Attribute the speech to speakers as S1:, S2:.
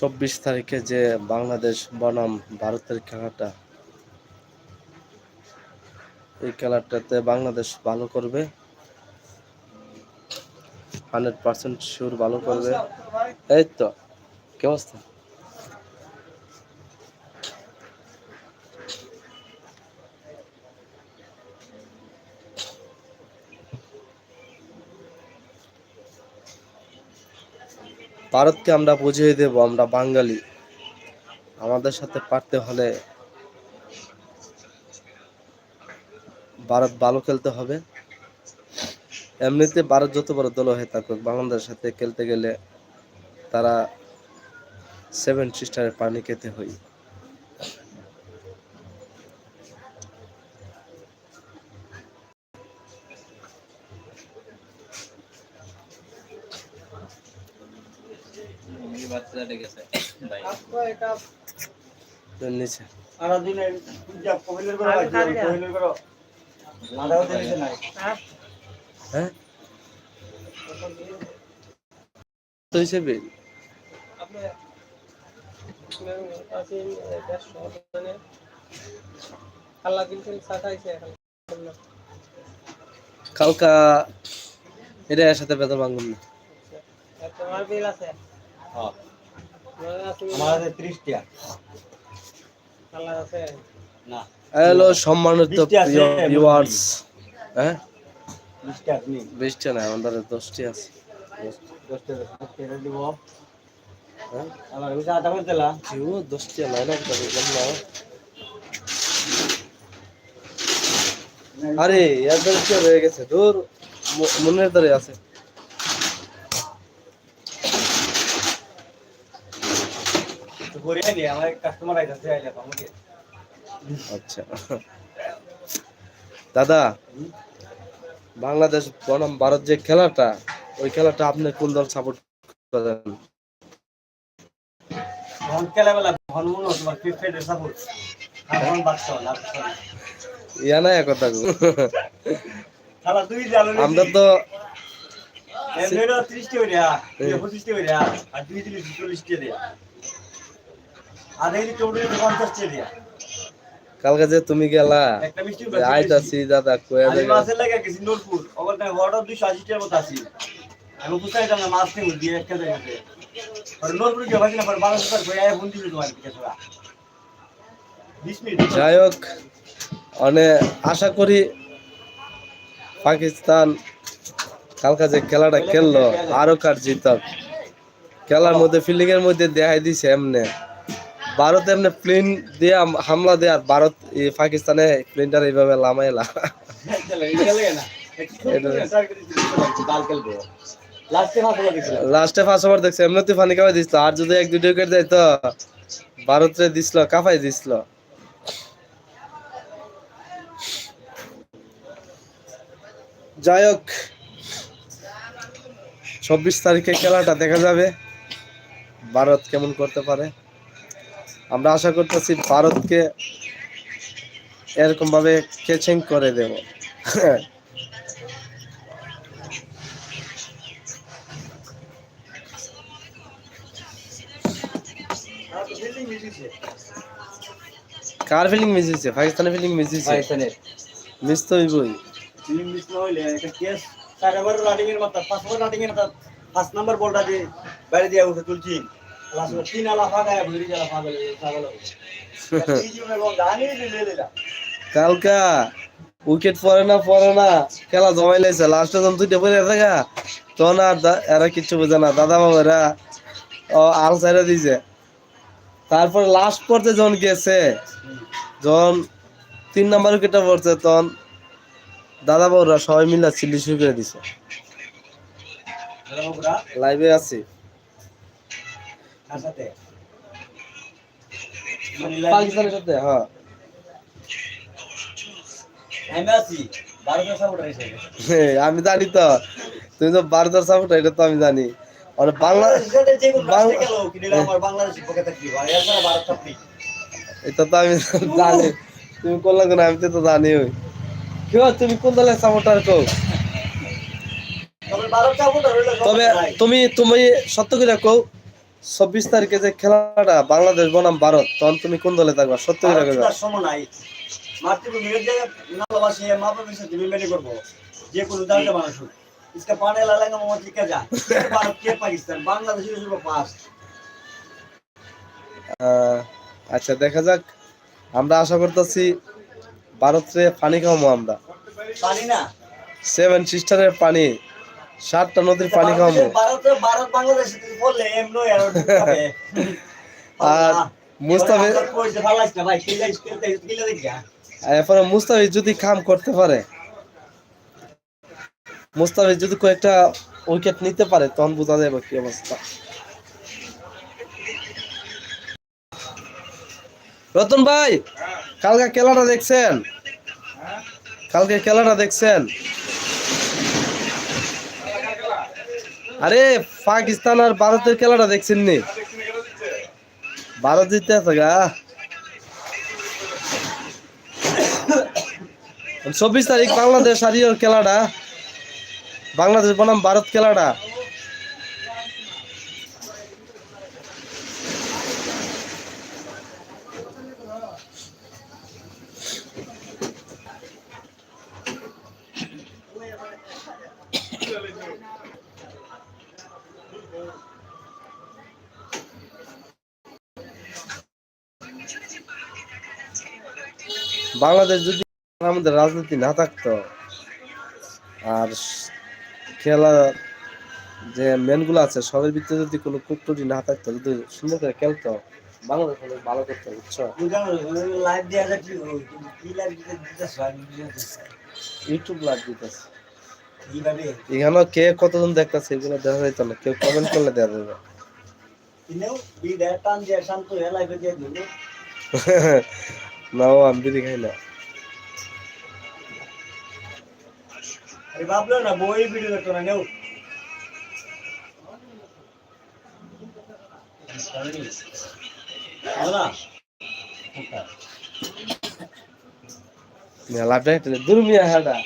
S1: চব্বিশ তারিখে যে বাংলাদেশ বনাম ভারতের খেলাটা, এই খেলাটাতে বাংলাদেশ ভালো করবে। হান্ড্রেড পার্সেন্ট শিওর ভালো করবে। এই তো, কি অবস্থা? ভারতকে আমরা বুঝিয়ে দেব, আমরা বাঙালি। আমাদের সাথে পারতে হলে ভারত ভালো খেলতে হবে। এমনিতে ভারত যত বড় দল হয়ে থাকুক, বাংলাদেশের সাথে খেলতে গেলে তারা সেভেন সিস্টারের পানি খেতে হয়। এর নিচে। হ্যাঁ। তো হিসেবে কালকা এটা এর সাথে বেতন ভাঙুন না।
S2: তোমার বিল আছে।
S3: হ্যাঁ। না।
S1: হ্যালো সম্মানিত ভিউয়ার্স হ্যাঁ?
S3: নাই।
S1: আমাদের দশটি আছে। হ্যাঁ? দশটি নাই না না আরে এদের রয়ে গেছে দূর মনের ধরে আছে।
S3: তো করে নি আমার কাস্টমার আইতাছে আইলে আমাকে।
S1: আচ্ছা। দাদা বাংলাদেশ বনাম ভারত যে খেলাটা ওই খেলাটা আপনি কোন দল সাপোর্ট করেন?
S3: ভন খেলা ভন মনে তোমার ক্রিকেট সাপোর্ট আর ভন বাচ্চা লাভ
S1: ইয়া না কথা গো।
S3: খেলা দুই জানো
S1: আমরা তো
S3: আর দুই দিলে আর এই টোটালি পঞ্চাশ টাকা দিয়া
S1: কালকে যে তুমি গেলা আইতাছি দাদা কয়ে
S3: আমি
S1: দেখা
S3: মাছের লাগে গেছি নোরপুর। ওখান থেকে অর্ডার দুইশো আশি টাকার মতো আসি আমি বুঝতে না মাছ থেকে দিয়ে একটা জায়গাতে আর নোরপুর গিয়ে ভাবছি না পরে বারোশো টাকা আয় ফোন তোমার
S1: যাই হোক অনেক আশা করি পাকিস্তান কালকা যে খেলাটা খেললো আরও কার জিতক। খেলার মধ্যে ফিল্ডিং এর মধ্যে দেখাই দিছে এমনে। ভারত এমনি প্লেন দিয়ে হামলা দেয় আর ভারত পাকিস্তানে প্লেনটার এইভাবে লামাইলা
S3: লাস্টে
S1: ফার্স্ট ওভার দেখছে এমনিতে ফানি কাপাই দিছিল। আর যদি এক, দুই উইকেট দেয় তো ভারতে দিছিল কাপাই দিছিল। যাই হোক, চব্বিশ তারিখে খেলাটা দেখা যাবে। ভারত কেমন করতে পারে? আমরা আশা করতেছি ভারতকে এরকম ভাবে কেচিং করে দেব। কার ফিলিং মিস হয়েছে পাকিস্তানের ফিলিং মিস হয়েছে
S3: পাকিস্তানের।
S1: মিস তো হইবই।
S3: টিম মিস না হইলে একটা কেস চার ওভার রানিং এর মাথা পাঁচ ওভার রানিং এর পাঁচ নাম্বার বলটা দিয়ে বাইরে দিয়ে উঠে তুলছি। তিন আলা ফাঁকা ভুরি ফাঁকা
S1: কালকা উইকেট পড়ে না পড়ে না খেলা জমাই লাইছে লাস্টে যখন দুইটা পরে থাকা তখন আর এরা কিচ্ছু বোঝে না দাদা বাবারা ও আল সাইডে দিছে। তারপর লাস্ট পর্যায়ে যখন গেছে যখন তিন নাম্বার উইকেটটা পড়ছে তখন দাদা বাবুরা সবাই মিলে চিল্লি শুরু করে দিছে। লাইভে আছি।
S3: কার সাথে?
S1: পাকিস্তানের সাথে হ্যাঁ।
S3: আমি আছি ভারতের সাপোর্টার হিসেবে।
S1: হে, আমি জানি তো। তুমি তো ভারতের সাপোর্ট এটা তো আমি জানি। আর বাংলা
S3: বাংলাদেশের সাথে যে কোনো
S1: বাংলা-
S3: ম্যাচে গেল কিনে আমার বাংলাদেশের পক্ষে থাকবি। আর এছাড়া ভারত থাকবি
S1: এটা তো আমি জানি। তুমি করলে কেন আমি তো জানি। ওই কেউ তুমি কোন দলের সাপোর্টার কো
S3: সাপোর্টার
S1: তবে তুমি তুমি সত্য করে কও? চব্বিশ তারিখে যে খেলাটা বাংলাদেশ বনাম ভারত তখন তুমি কোন দলে থাকবা সত্যি করে কইবা।
S3: তার সময় নাই মাতৃভূমির জায়গায় না ভালোবাসি মা বাবার সাথে বিমেনি করবো যে কোনো দাঁড়িয়ে মানুষ হোক। इसका पाने ला लेंगे मोहम्मद लिखा जा भारत के पाकिस्तान बांग्लादेश शुरू पास
S1: আহ, আচ্ছা দেখা যাক আমরা আশা করতেছি ভারতে পানি খাওয়াবো আমরা
S3: পানি না
S1: সেভেন সিস্টারের পানি সাতটা নদীর পানি খাওয়াবো।
S3: আর
S1: আর মুস্তাফি-
S3: কইতে ভালো লাগছে না ভাই? কিলা কিলা কিলা দেখা
S1: এরপরে মুস্তাফিজ যদি কাম করতে পারে মুস্তাফিজ যদি কয়েকটা উইকেট নিতে পারে তখন বোঝা যাবে কি অবস্থা। রতন ভাই কালকে খেলাটা দেখছেন? কালকে খেলাটা দেখছেন? আরে, পাকিস্তান আর ভারতের খেলাটা দেখছেন নি ভারত জিতে আছে গা। চব্বিশ তারিখ বাংলাদেশ আর খেলাটা। বাংলাদেশ বনাম ভারত খেলাটা। বাংলাদেশ যদি আমাদের রাজনীতি না থাকতো আর খেলা যে মেনগুলো আছে সবের ভিতরে যদি কোনো কুটুরি না থাকতো যদি সুন্দর করে খেলতো বাংলাদেশ অনেক ভালো করতো বুঝছ? ইউটিউব লাইভ দিতেছে। এখানেও কে কতজন দেখতেছে এগুলো দেখা যাইতো না কেউ কমেন্ট করলে যাবে।
S3: হয়ে
S1: না ও আমি বিড়ি খাই না
S3: ভাবলো না বই ভিডিও করতো না নেও।
S1: লাইভ দুর্মিয়া হাটা।